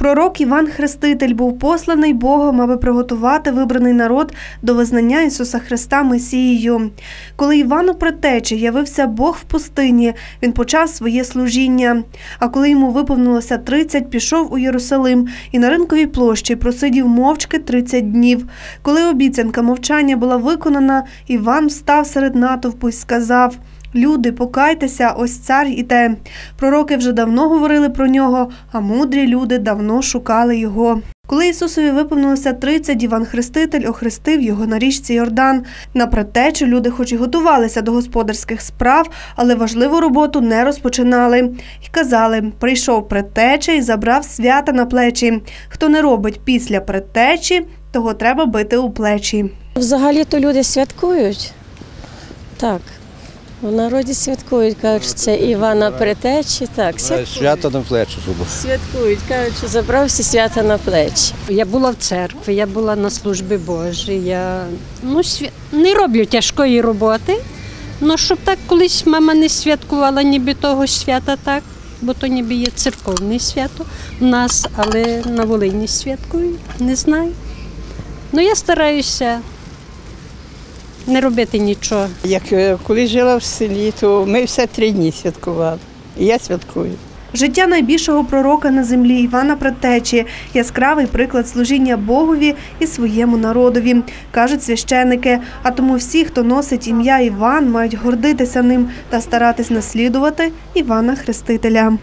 Пророк Іван Хреститель був посланий Богом, аби приготувати вибраний народ до визнання Ісуса Христа Месією. Коли Івану Предтечі явився Бог в пустині, він почав своє служіння. А коли йому виповнилося 30, пішов у Єрусалим і на ринковій площі просидів мовчки 30 днів. Коли обіцянка мовчання була виконана, Іван встав серед натовпу і сказав. Люди, покайтеся, ось цар іде. Пророки вже давно говорили про нього, а мудрі люди давно шукали його. Коли Ісусові виповнилося 30, Іван Хреститель охрестив його на річці Йордан. На предтечу люди, хоч і готувалися до господарських справ, але важливу роботу не розпочинали. І казали: прийшов предтеча і забрав свята на плечі. Хто не робить після предтечі, того треба бити у плечі. Взагалі-то люди святкують. Так. В народі святкують, кажуть, що це Івана Претечі. Так, святкують. Свято на плечі було. Святкують, кажуть, що забрав всі свята на плечі. Я була в церкві, я була на службі Божій. Я ну, свя- не роблю тяжкої роботи. Ну, щоб так колись мама не святкувала ніби того свята, так, бо то ніби є церковне свято в нас, але на Волині святкують, не знаю. Ну, я стараюся не робити нічого. Як е, коли жила в селі, то ми все три дні святкували. І я святкую. Життя найбільшого пророка на землі Івана Предтечі – яскравий приклад служіння Богові і своєму народові, кажуть священики. А тому всі, хто носить ім'я Іван, мають гордитися ним та старатись наслідувати Івана Хрестителя.